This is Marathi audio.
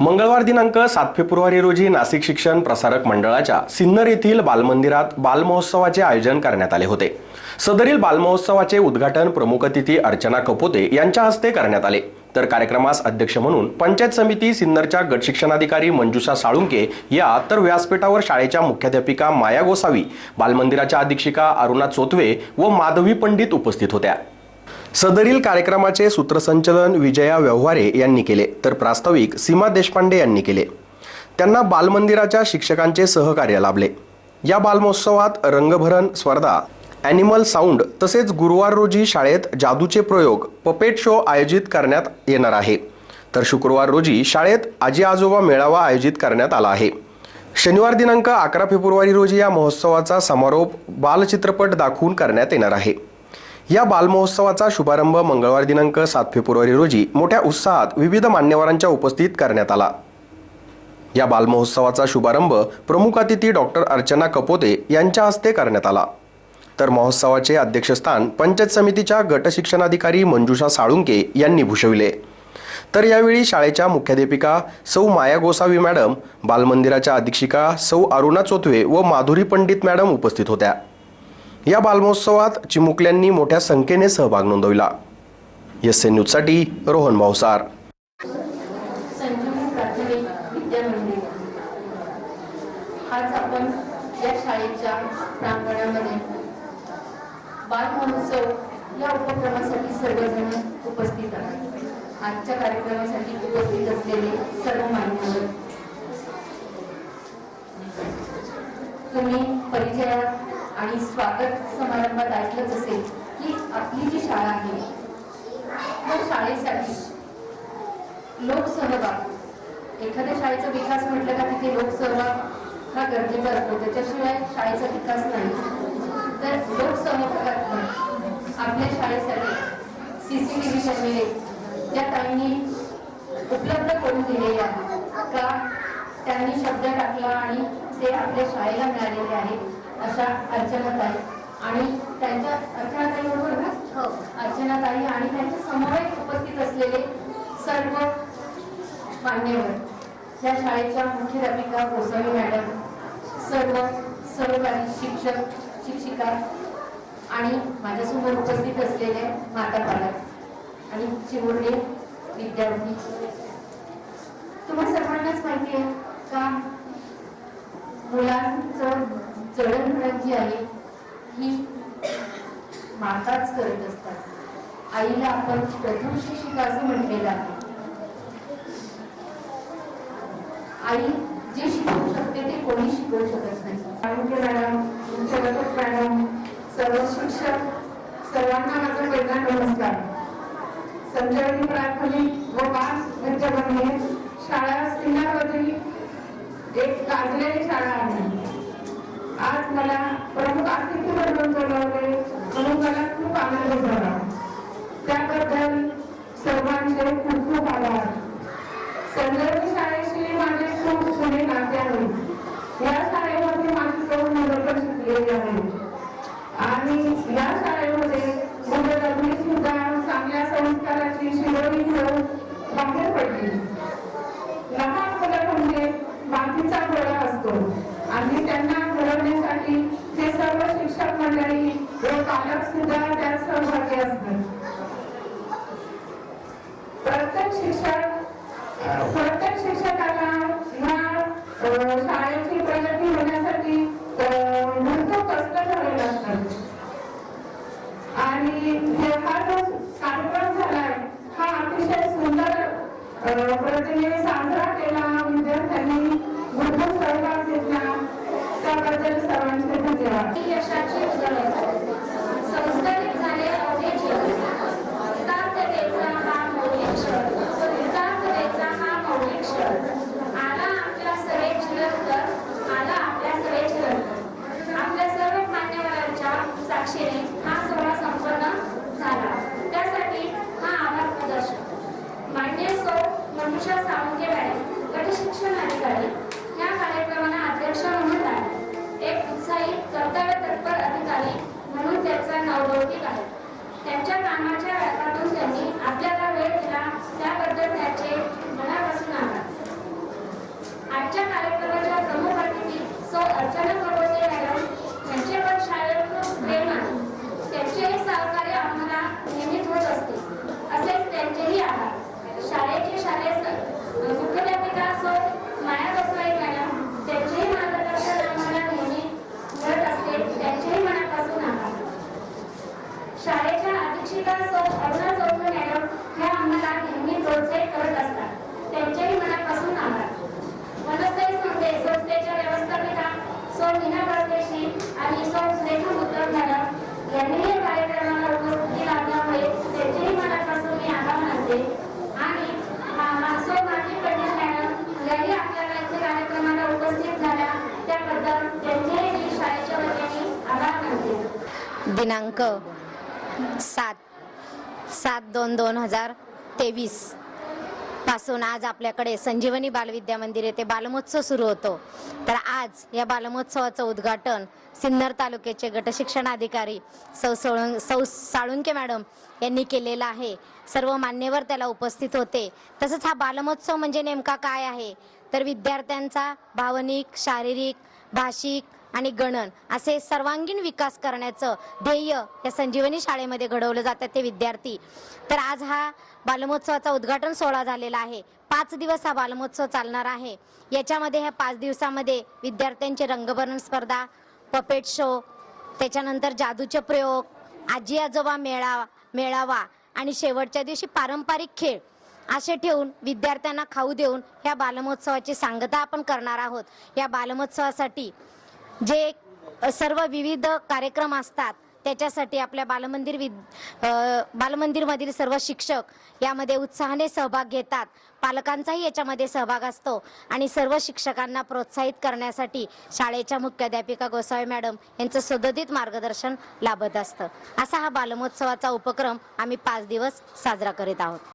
मंगळवार दिनांक सात फेब्रुवारी रोजी नाशिक शिक्षण प्रसारक मंडळाच्या सिन्नर येथील बालमंदिरात बालमहोत्सवाचे आयोजन करण्यात आले होते. सदरील बालमहोत्सवाचे उद्घाटन प्रमुख अतिथी अर्चना कपोते यांच्या हस्ते करण्यात आले. तर कार्यक्रमास अध्यक्ष म्हणून पंचायत समिती सिन्नरच्या गट शिक्षणाधिकारी मंजुषा साळुंके या तर व्यासपीठावर शाळेच्या मुख्याध्यापिका माया गोसावी बालमंदिराच्या अधीक्षिका अरुणा चोतवे व माधवी पंडित उपस्थित होत्या. सदरील कार्यक्रमाचे सूत्रसंचलन विजया व्यवहारे यांनी केले तर प्रास्ताविक सीमा देशपांडे यांनी केले. त्यांना बालमंदिराच्या शिक्षकांचे सहकार्य लाभले. या बालमहोत्सवात रंगभरण स्पर्धा ॲनिमल साऊंड तसेच गुरुवार रोजी शाळेत जादूचे प्रयोग पपेट शो आयोजित करण्यात येणार आहे. तर शुक्रवार रोजी शाळेत आजी आजोबा मेळावा आयोजित करण्यात आला आहे. शनिवार दिनांक अकरा फेब्रुवारी रोजी या महोत्सवाचा समारोप बालचित्रपट दाखवून करण्यात येणार आहे. या बालमहोत्सवाचा शुभारंभ मंगळवार दिनांक सात फेब्रुवारी रोजी मोठ्या उत्साहात विविध मान्यवरांच्या उपस्थित करण्यात आला. या बालमहोत्सवाचा शुभारंभ प्रमुख अतिथी डॉक्टर अर्चना कपोते यांच्या हस्ते करण्यात आला. तर महोत्सवाचे अध्यक्षस्थान पंचायत समितीच्या गट शिक्षणाधिकारी मंजुषा साळुंके यांनी भूषविले. तर यावेळी शाळेच्या मुख्याध्यापिका सौ माया गोसावी मॅडम बालमंदिराच्या अधीक्षिका सौ अरुणा चोथवे व माधुरी पंडित मॅडम उपस्थित होत्या. या बालमहोत्सवात चिमुकल्यांनी मोठ्या संख्येने सहभाग नोंदविला. एस एन न्यूजसाठी रोहन भावसार आज आपण या शाळेच्या प्रांगणामध्ये बाल महोत्सव या उपक्रमासाठी सर्वजण उपस्थित आहेत. आजच्या कार्यक्रमासाठी उपस्थित असलेले सर्व मान्यवर. तुम्ही परिचयात आणि स्वागत समारंभात ऐकलंच असेल की आपली जी शाळा आहे त्या शाळेसाठी लोकसहभाग एखाद्या शाळेचा विकास म्हटलं का तिथे लोकसहभाग हा गरजेचा असतो. त्याच्याशिवाय शाळेचा विकास नाही. तर लोकसहभागात आपल्या शाळेसाठी सीसीटीव्ही कॅमेरे त्या त्यांनी उपलब्ध करून दिलेले आहेत का त्यांनी शब्द टाकला आणि ते आपल्या शाळेला मिळालेले आहेत अशा अर्चना ताई आणि त्यांच्या अर्चना ताई बरोबर ना? हो. अर्चना ताई आणि त्यांच्या समवेत उपस्थित असलेले सर्व मान्यवर या शाळेच्या मुख्याध्यापिका गोसावी मॅडम सर्व सहकारी शिक्षक शिक्षिका आणि माझ्यासमोर उपस्थित असलेले माता पालक आणि चिमुरडे विद्यार्थी. तुम्हा सर्वांनाच माहिती आहे का? मुलांचं जडणघडण जी आहे ही माताच करत असतात. आईला आपण प्रथम शिक्षिका असं म्हटलेलं आहे. आई जे शिकवू शकते ते कोणी शिकवू शकत नाही. आरोग्य मॅडम तुमच्या मॅडम सर्व शिक्षक सर्वांना माझा पहिला नमस्कार. संजीवनी प्राथमिक व पाच विद्यामंदिर शाळा सिन्नरमधील एक गाजलेली शाळा आहे. आज मला प्रमुख अतिथी म्हणून बोलवले म्हणून मला खूप आनंद झाला. त्याबद्दल सर्वांचे खूप खूप आभार. संदर्भ शाळेशी माझे खूप जुने नाते आहे. या शाळेमध्ये माझी दोन मुलं पण शिकलेली आहेत. आणि या शाळेमध्ये मुलं सुद्धा चांगल्या संस्काराची शिकवणी घेऊन बाहेर पडली लहान मुलं म्हणजे मातीचा गोळा असतो आणि त्यांना घडवण्यासाठी ते सर्व शिक्षक मंडळी व पालक सुद्धा त्यात सहभागी नावलौकिक आहेत त्यांच्या कामाच्या व्यासातून त्यांनी आपल्याला वेळ दिला शिक्षिका सौ अरुणा चौधरी मॅडम ह्या आम्हाला नेहमी प्रोत्साहित करत असतात. त्यांचेही मनापासून आभार. वनस्थायी संस्थे संस्थेच्या व्यवस्थापिका सौ विना परदेशी आणि सौ सुरेखा मुद्दल मॅडम यांनीही कार्यक्रमाला उपस्थिती लावल्यामुळे त्यांचेही मनापासून मी आभार मानते. आणि सौ माजी पटेल मॅडम याही आपल्या इथे कार्यक्रमाला उपस्थित झाल्या. त्याबद्दल त्यांचेही मी शाळेच्या वतीने आभार मानते. दिनांक सात. सात दोन दोन हजार तेवीस. पासून आज आपल्याकडे संजीवनी बालविद्या मंदिर येथे बालमहोत्सव सुरू होतो. तर आज या बालमहोत्सवाचं उद्घाटन सिन्नर तालुक्याचे गटशिक्षणाधिकारी सौ सोळं सौ साळुंके मॅडम यांनी केलेलं आहे. सर्व मान्यवर त्याला उपस्थित होते. तसंच हा बालमहोत्सव म्हणजे नेमका काय आहे? तर विद्यार्थ्यांचा भावनिक शारीरिक भाषिक आणि गणन असे सर्वांगीण विकास करण्याचं ध्येय या संजीवनी शाळेमध्ये घडवलं जातात ते विद्यार्थी. तर आज हा बालमहोत्सवाचा उद्घाटन सोहळा झालेला आहे. पाच दिवस हा बालमहोत्सव चालणार आहे. याच्यामध्ये ह्या पाच दिवसामध्ये विद्यार्थ्यांची रंगभरण स्पर्धा पपेट शो त्याच्यानंतर जादूचे प्रयोग आजी आजोबा मेळावा मेळावा आणि शेवटच्या दिवशी पारंपरिक खेळ असे ठेवून विद्यार्थ्यांना खाऊ देऊन या बालमहोत्सवाची सांगता आपण करणार आहोत. या बालमहोत्सवासाठी जे सर्व विविध कार्यक्रम असतात त्याच्यासाठी आपल्या बालमंदिर विद बालमंदिरमधील सर्व शिक्षक यामध्ये उत्साहाने सहभाग घेतात. पालकांचाही याच्यामध्ये सहभाग असतो आणि सर्व शिक्षकांना प्रोत्साहित करण्यासाठी शाळेच्या मुख्याध्यापिका गोसावी मॅडम यांचं सदतीत मार्गदर्शन लाभत असतं. असा हा बालमहोत्सवाचा उपक्रम आम्ही पाच दिवस साजरा करीत आहोत.